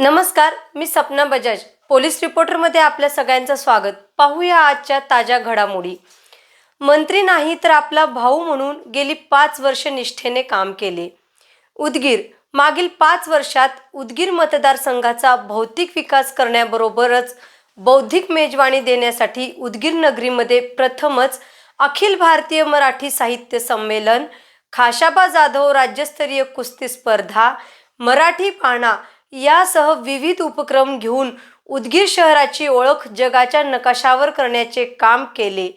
नमस्कार मी सपना बजाज. पोलीस रिपोर्टरमध्ये आपल्या सगळ्यांचं स्वागत. पाहूया आजच्या ताज्या घडामोडी. मंत्री नाही तर आपला भाऊ म्हणून गेली पाच वर्ष निष्ठेने काम केले. उदगीर मागील पाच वर्षात उदगीर मतदारसंघाचा भौतिक विकास करण्याबरोबरच बौद्धिक मेजवानी देण्यासाठी उदगीर नगरीमध्ये प्रथमच अखिल भारतीय मराठी साहित्य संमेलन खाशाबा जाधव राज्यस्तरीय कुस्ती स्पर्धा मराठी पाहणा यासह विविध उपक्रम घेऊन उदगीर शहराची ओळख जगाच्या नकाशावर करण्याचे काम केले.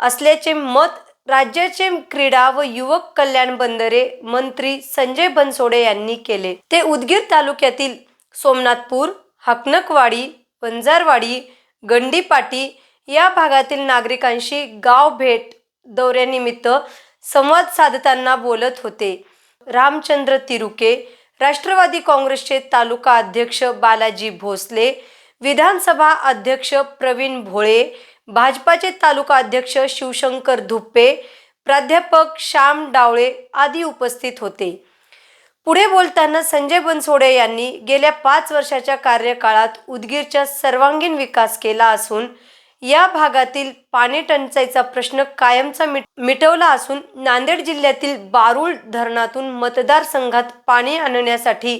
असल्याचे मत राज्याचे क्रीडा व युवक कल्याण बंदरे मंत्री संजय बनसोडे यांनी केले. ते उदगीर तालुक्यातील सोमनाथपूर हकनकवाडी वंजारवाडी गंडीपाटी या भागातील नागरिकांशी गाव भेट दौऱ्यानिमित्त संवाद साधताना बोलत होते. रामचंद्र तिरुके राष्ट्रवादी काँग्रेसचे तालुका अध्यक्ष बालाजी भोसले विधानसभा अध्यक्ष प्रवीण भोळे भाजपाचे तालुका अध्यक्ष शिवशंकर धुप्पे प्राध्यापक श्याम डावळे आदी उपस्थित होते. पुढे बोलताना संजय बनसोडे यांनी गेल्या पाच वर्षाच्या कार्यकाळात उदगीरचा सर्वांगीण विकास केला असून या भागातील पाणी टंचाईचा प्रश्न कायमचा मिट मिटवला असून नांदेड जिल्ह्यातील बारूळ धरणातून मतदारसंघात पाणी आणण्यासाठी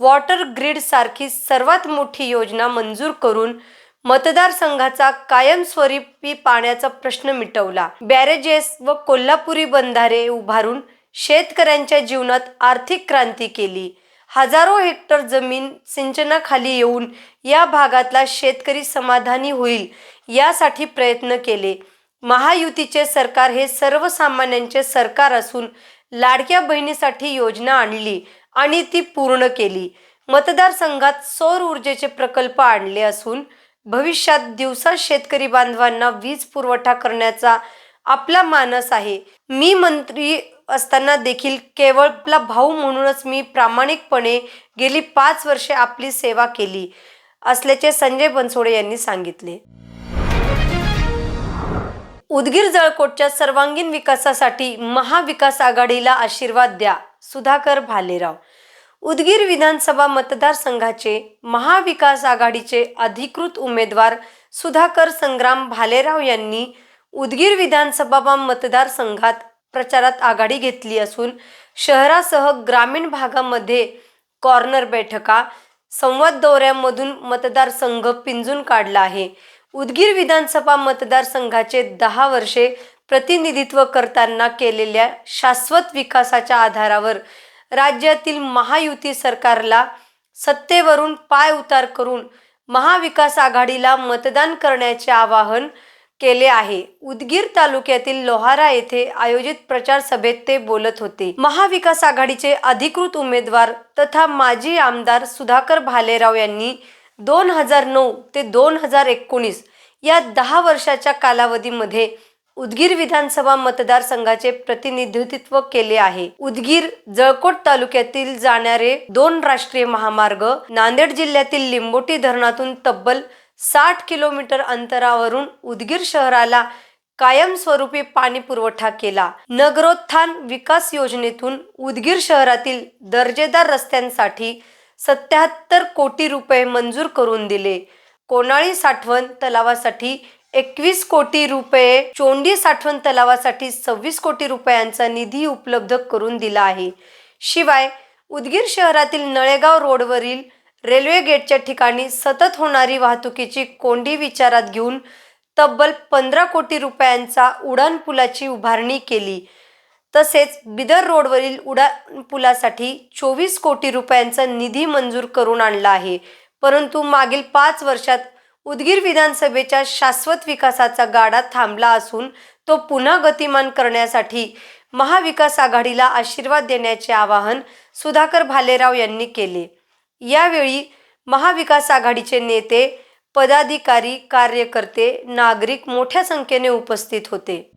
वॉटर ग्रीड सारखी सर्वात मोठी योजना मंजूर करून मतदारसंघाचा कायमस्वरूपी पाण्याचा प्रश्न मिटवला. बॅरेजेस व कोल्हापुरी बंधारे उभारून शेतकऱ्यांच्या जीवनात आर्थिक क्रांती केली. हजारो हेक्टर जमीन सिंचनाखाली येऊन या भागातला शेतकरी समाधानी होईल यासाठी प्रयत्न केले. महायुतीचे सरकार हे सर्वसामान्यांचे सरकार असून लाडक्या बहिणीसाठी योजना आणली आणि ती पूर्ण केली. मतदारसंघात सौर ऊर्जेचे प्रकल्प आणले असून भविष्यात दिवसा शेतकरी बांधवांना वीज पुरवठा करण्याचा आपला मानस आहे. मी मंत्री असताना देखील केवळ आपला भाऊ म्हणूनच मी प्रामाणिकपणे गेली पाच वर्षे आपली सेवा केली असल्याचे संजय बनसोडे यांनी सांगितले. उदगीर जळकोटच्या सर्वांगीण विकासासाठी महाविकास आघाडीला आशीर्वाद द्या सुधाकर भालेराव. उदगीर विधानसभा मतदारसंघाचे महाविकास आघाडीचे अधिकृत उमेदवार सुधाकर संग्राम भालेराव यांनी उदगीर विधानसभा मतदारसंघात प्रचारात आघाडी घेतली असून शहरासह ग्रामीण भागामध्ये कॉर्नर बैठका संवाद दौऱ्यामधून मतदारसंघ पिंजून काढला आहे. उदगीर विधानसभा मतदारसंघाचे दहा वर्षे प्रतिनिधित्व करताना केलेल्या शाश्वत विकासाच्या आधारावर राज्यातील महायुती सरकारला सत्तेवरून पाय उतार करून महाविकास आघाडीला मतदान करण्याचे आवाहन केले आहे. उदगीर तालुक्यातील लोहारा येथे आयोजित प्रचार सभेत ते बोलत होते. महाविकास आघाडीचे अधिकृत उमेदवार तथा माजी आमदार सुधाकर भालेराव यांनी दोन हजार नऊ ते दोन हजार एकोणीस या दहा वर्षाच्या कालावधीमध्ये उदगीर विधानसभा मतदारसंघाचे प्रतिनिधित्व केले आहे. उदगीर जळकोट तालुक्यातील जाणारे दोन राष्ट्रीय महामार्ग नांदेड जिल्ह्यातील लिंबोटी धरणातून तब्बल साठ किलोमीटर अंतरावरून उदगीर शहराला कायमस्वरूपी पाणी पुरवठा केला. नगरोत्थान विकास योजनेतून उदगीर शहरातील दर्जेदार रस्त्यांसाठी सत्याहत्तर कोटी रुपये मंजूर करून दिले. कोणाळी साठवण तलावासाठी एकवीस कोटी रुपये चोंडी साठवण तलावासाठी सव्वीस कोटी रुपयांचा निधी उपलब्ध करून दिला आहे. शिवाय उदगीर शहरातील नळेगाव रोडवरील रेल्वे गेटच्या ठिकाणी सतत होणारी वाहतुकीची कोंडी विचारात घेऊन तब्बल पंधरा कोटी रुपयांचा उडान पुलाची उभारणी केली. तसेच बिदर रोडवरील उडान पुलासाठी चोवीस कोटी रुपयांचा निधी मंजूर करून आणला आहे. परंतु मागील पाच वर्षात उदगीर विधानसभेच्या शाश्वत विकासाचा गाडा थांबला असून तो पुन्हा गतिमान करण्यासाठी महाविकास आघाडीला आशीर्वाद देण्याचे आवाहन सुधाकर भालेराव यांनी केले. यावेळी महाविकास आघाडीचे नेते पदाधिकारी कार्यकर्ते नागरिक मोठ्या संख्येने उपस्थित होते.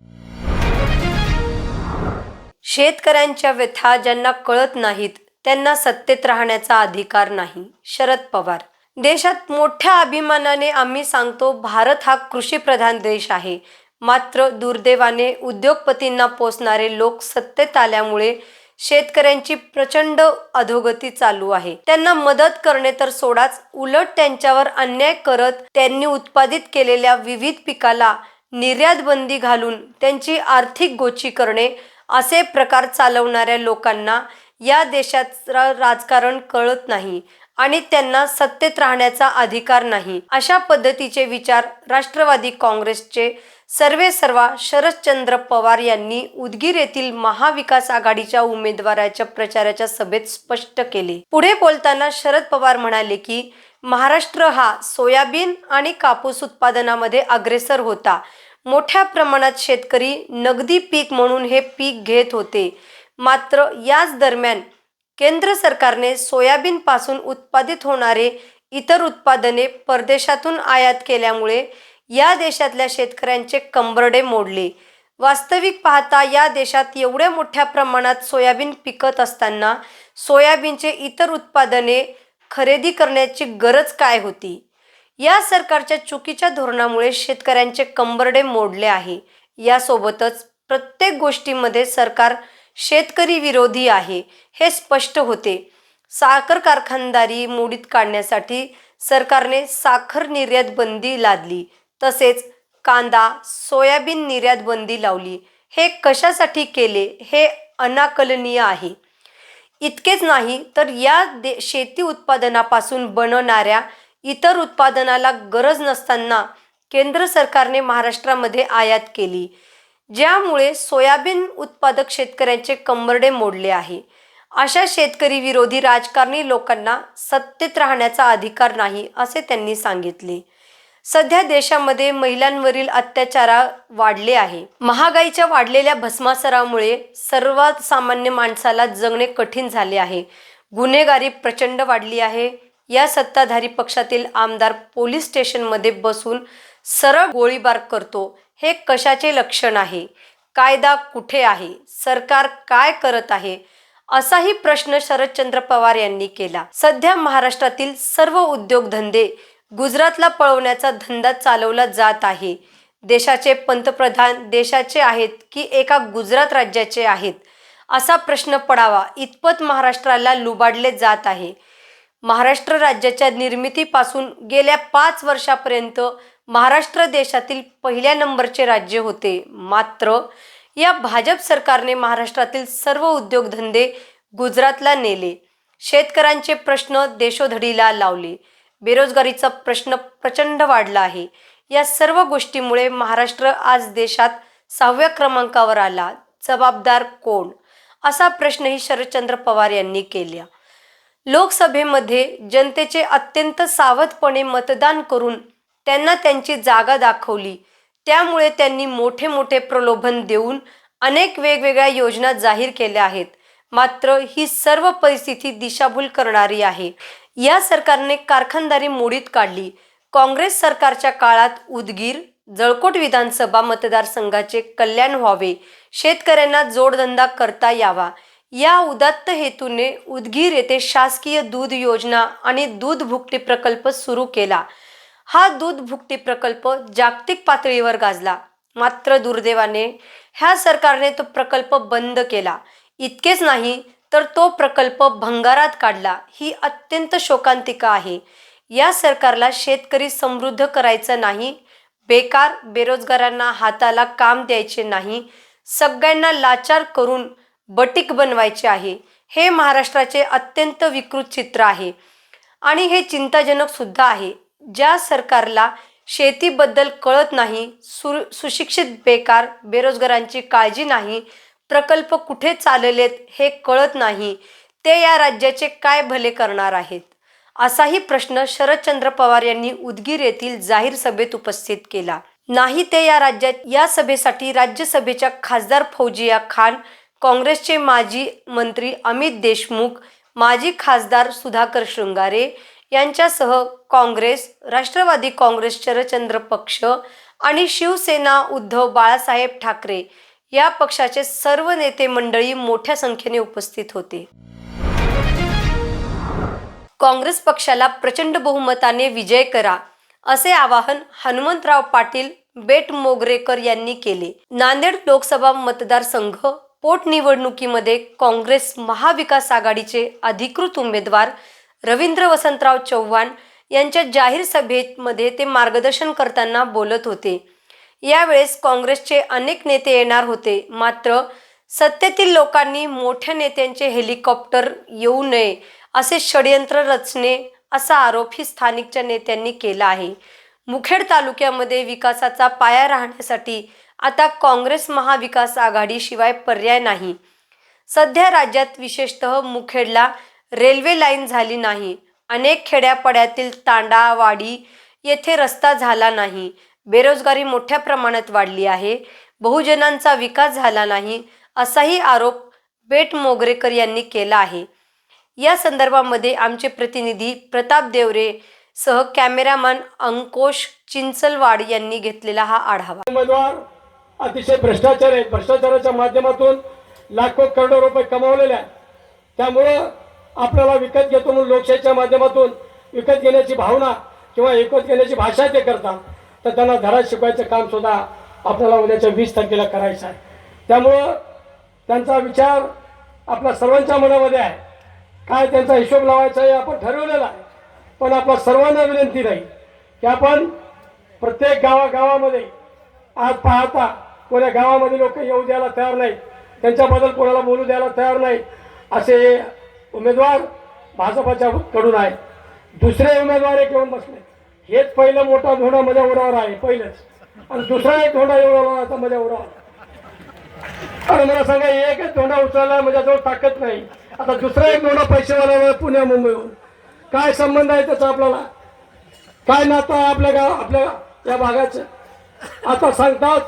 शेतकऱ्यांच्या व्यथा ज्यांना कळत नाहीत त्यांना सत्तेत राहण्याचा अधिकार नाही. शरद पवार. देशात मोठ्या अभिमानाने आम्ही सांगतो भारत हा कृषीप्रधान देश आहे. मात्र दुर्दैवाने उद्योगपतींना पोचणारे लोक सत्तेत आल्यामुळे शेतकऱ्यांची प्रचंड अधोगती चालू आहे. त्यांना मदत करणे तर सोडाच उलट त्यांच्यावर अन्याय करत त्यांनी उत्पादित केलेल्या विविध पिकाला निर्यात बंदी घालून त्यांची आर्थिक गोची करणे असे प्रकार चालवणाऱ्या लोकांना या देशात राजकारण कळत नाही आणि त्यांना सत्तेत राहण्याचा अधिकार नाही. अशा पद्धतीचे विचार राष्ट्रवादी काँग्रेसचे सर्वे सर्वा शरदचंद्र पवार यांनी उदगीर येथील महाविकास आघाडीच्या उमेदवाराच्या प्रचाराच्या सभेत स्पष्ट केले. पुढे बोलताना शरद पवार म्हणाले की महाराष्ट्र हा सोयाबीन आणि कापूस उत्पादनामध्ये अग्रेसर होता. मोठ्या प्रमाणात शेतकरी नगदी पीक म्हणून हे पीक घेत होते. मात्र याच दरम्यान केंद्र सरकारने सोयाबीनपासून उत्पादित होणारे इतर उत्पादने परदेशातून आयात केल्यामुळे या देशातल्या शेतकऱ्यांचे कंबरडे मोडले. वास्तविक पाहता या देशात एवढ्या मोठ्या प्रमाणात सोयाबीन पिकत असताना सोयाबीनचे इतर उत्पादने खरेदी करण्याची गरज काय होती? या सरकारच्या चुकीच्या धोरणामुळे शेतकऱ्यांचे कंबरडे मोडले आहे. यासोबतच प्रत्येक गोष्टीमध्ये सरकार शेतकरी विरोधी आहे हे स्पष्ट होते. साखर कारखानदारी मोडीत काढण्यासाठी सरकारने साखर निर्यात बंदी लादली तसेच कांदा सोयाबीन निर्यात बंदी लावली. हे कशासाठी केले हे अनाकलनीय आहे. इतकेच नाही तर या दे शेती उत्पादनापासून बनवणाऱ्या इतर उत्पादनाला गरज नसताना केंद्र सरकारने महाराष्ट्रामध्ये आयात केली ज्यामुळे सोयाबीन उत्पादक शेतकऱ्यांचे कंबरडे मोडले आहे. अशा शेतकरी विरोधी राजकारणी लोकांना सत्तेत राहण्याचा अधिकार नाही असे त्यांनी सांगितले. सध्या देशामध्ये महिलांवरील अत्याचार वाढले आहे. महागाईच्या वाढलेल्या भस्मासरामुळे सर्वात सामान्य माणसाला जगणे कठीण झाले आहे. गुन्हेगारी प्रचंड वाढली आहे. या सत्ताधारी पक्षातील आमदार पोलीस स्टेशनमध्ये बसून सरळ गोळीबार करतो. हे कशाचे लक्षण आहे? कायदा कुठे आहे? सरकार काय करत आहे? असाही प्रश्न शरदचंद्र पवार यांनी केला. सध्या महाराष्ट्रातील सर्व उद्योगधंदे गुजरातला पळवण्याचा धंदा चालवला जात आहे. देशाचे पंतप्रधान देशाचे आहेत की एका गुजरात राज्याचे आहेत? असा प्रश्न पडावा. इतपत महाराष्ट्राला लुबाडले जात आहे. महाराष्ट्र राज्याच्या निर्मितीपासून गेल्या पाच वर्षापर्यंत महाराष्ट्र देशातील पहिल्या नंबरचे राज्य होते. मात्र या भाजप सरकारने महाराष्ट्रातील सर्व उद्योगधंदे गुजरातला नेले. शेतकऱ्यांचे प्रश्न देशोधडीला लावले. बेरोजगारीचा प्रश्न प्रचंड वाढला आहे. या सर्व गोष्टीमुळे महाराष्ट्र आज देशात सहाव्या क्रमांकावर आला. जबाबदार कोण? असा प्रश्नही शरदचंद्र पवार यांनी केला. लोकसभेमध्ये जनतेचे अत्यंत सावधपणे मतदान करून त्यांना त्यांची जागा दाखवली. त्यामुळे त्यांनी मोठे मोठे प्रलोभन देऊन अनेक वेगवेगळ्या योजना जाहीर केल्या आहेत. मात्र ही सर्व परिस्थिती दिशाभूल करणारी आहे. या सरकारने कारखानदारी मोडीत काढली. काँग्रेस सरकारच्या काळात उदगीर जळकोट विधानसभा मतदारसंघाचे कल्याण व्हावे. शेतकऱ्यांना जोडधंदा करता यावा. या उदात्त हेतूने उदगीर येथे शासकीय दूध योजना आणि दूध भुकटी प्रकल्प सुरू केला. हा दूध भुकटी प्रकल्प जागतिक पातळीवर गाजला. मात्र दुर्दैवाने ह्या सरकारने तो प्रकल्प बंद केला. इतकेच नाही तर तो प्रकल्प भंगारात काढला. ही अत्यंत शोकांतिका आहे. या सरकारला शेतकरी समृद्ध करायचं नाही बेकार बेरोजगारांना हाताला काम द्यायचे नाही सगळ्यांना लाचार करून बटीक बनवायचे आहे. हे महाराष्ट्राचे अत्यंत विकृत चित्र आहे. आणि हे चिंताजनक सुद्धा आहे. ज्या सरकारला शेतीबद्दल कळत नाही सु सुशिक्षित बेकार बेरोजगारांची काळजी नाही प्रकल्प कुठे चाललेत हे कळत नाही ते या राज्याचे काय भले करणार आहेत? असाही प्रश्न शरदचंद्र पवार यांनी उदगीर येथील जाहीर सभेत उपस्थित केला. नाही ते या राज्यात या सभेसाठी राज्यसभेच्या खासदार फौजिया खान काँग्रेसचे माजी मंत्री अमित देशमुख माजी खासदार सुधाकर शृंगारे यांच्यासह काँग्रेस राष्ट्रवादी काँग्रेस चरचंद्र पक्ष आणि शिवसेना उद्धव बाळासाहेब ठाकरे या पक्षाचे सर्व नेते मंडळी मोठ्या संख्येने उपस्थित होते. काँग्रेस पक्षाला प्रचंड बहुमताने विजय करा असे आवाहन हनुमंतराव पाटील बेट मोगरेकर यांनी केले. नांदेड लोकसभा मतदारसंघ पोटनिवडणुकीमध्ये काँग्रेस महाविकास आघाडीचे अधिकृत उमेदवार रवींद्र वसंतराव चव्हाण यांच्या जाहीर सभेमध्ये ते मार्गदर्शन करताना बोलत होते. यावेळेस काँग्रेसचे अनेक नेते येणार होते. मात्र सत्तेतील लोकांनी मोठ्या नेत्यांचे हेलिकॉप्टर येऊ नये असे षडयंत्र रचणे असा आरोपही स्थानिकच्या नेत्यांनी केला आहे. मुखेड तालुक्यामध्ये विकासाचा पाया राहण्यासाठी आता काँग्रेस महाविकास आघाडीशिवाय पर्याय नाही. सध्या राज्यात विशेषतः मुखेडला रेल्वे लाईन झाली नाही. अनेक खेड्यापाड्यातील तांडावाडी येथे रस्ता झाला नाही. बेरोजगारी मोठ्या प्रमाणात वाढली आहे. बहुजनांचा विकास झाला नाही असाही आरोप बेट मोगरेकर यांनी केला आहे. या संदर्भामध्ये आमचे प्रतिनिधी प्रताप देवरे सह कॅमेरामॅन अंकोश चिंचलवाड यांनी घेतलेला हा आढावा. उमेदवार अतिशय भ्रष्टाचार आहेत. भ्रष्टाचाराच्या माध्यमातून लाखो करोडो रुपये कमावलेले आहेत. त्यामुळं आपल्याला विकत घेतो म्हणून लोकशाहीच्या माध्यमातून विकत घेण्याची भावना किंवा विकत घेण्याची भाषा ते करतात तर त्यांना धडा शिकवायचं काम सुद्धा आपल्याला उद्याच्या वीस तारखेला करायचं आहे. त्यामुळं त्यांचा विचार आपल्या सर्वांच्या मनामध्ये आहे. काय त्यांचा हिशोब लावायचा हे आपण ठरवलेला आहे. पण आपल्या सर्वांना विनंती राहील की आपण प्रत्येक गावागावामध्ये आज पाहता कोण्या गावामध्ये लोक येऊ द्यायला तयार नाही त्यांच्याबद्दल कोणाला बोलू द्यायला तयार नाही असे उमेदवार भाजपाच्या कडून आहेत. दुसरे उमेदवार एक येऊन बसले. हेच पहिलं मोठा धोंडा माझ्या उरावर आहे पहिलंच. आणि दुसरा एक धोंडा एवढा आता माझ्या उरावर. आणि मला सांगा एकच धोंडा उचलला माझ्याजवळ ताकद नाही. आता दुसरा एक धोंडा पैसेवाला पुण्या मुंबईहून. काय संबंध आहे त्याचा आपल्याला? काय नातं आहे आपल्या गाव आपल्या या भागाचं? आता सांगतात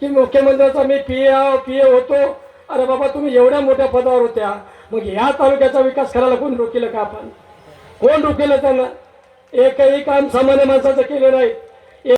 की मुख्यमंत्र्याचा मी पी ए पी ए होतो. अरे बाबा तुम्ही एवढ्या मोठ्या पदावर होत्या. मग या तालुक्याचा विकास करायला कोण रोखिलं का आपण? कोण रोकेलं त्यांना एकही काम सामान्य माणसाचं केलं नाही.